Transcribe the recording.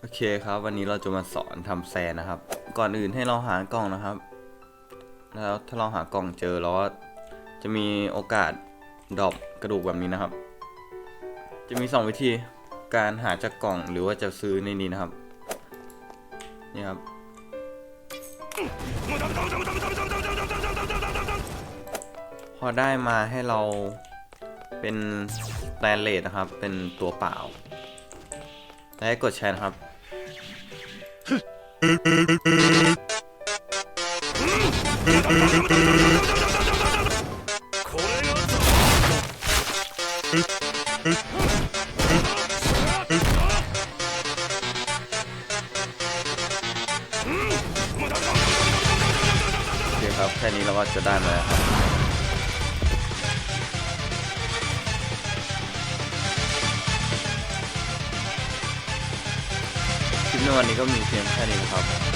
โอเคครับ วันนี้เราจะมาสอนทำแซนนะครับ ก่อนอื่นให้เราหากล่องนะครับ แล้วถ้าเราหากล่องเจอแล้วจะมีโอกาสดรอปกระดูกแบบนี้นะครับ จะมี 2 วิธีการหาจากกล่องหรือว่าจะซื้อในนี้นะครับนี่ครับพอได้มาให้เราเป็นแตนเลดนะครับ เป็นตัวเปล่า และให้กดแชร์นะครับ โอเคครับ แค่นี้เราก็จะได้มาแล้วครับ ลิปในวันนี้ก็มีเพียงแค่นี้ครับ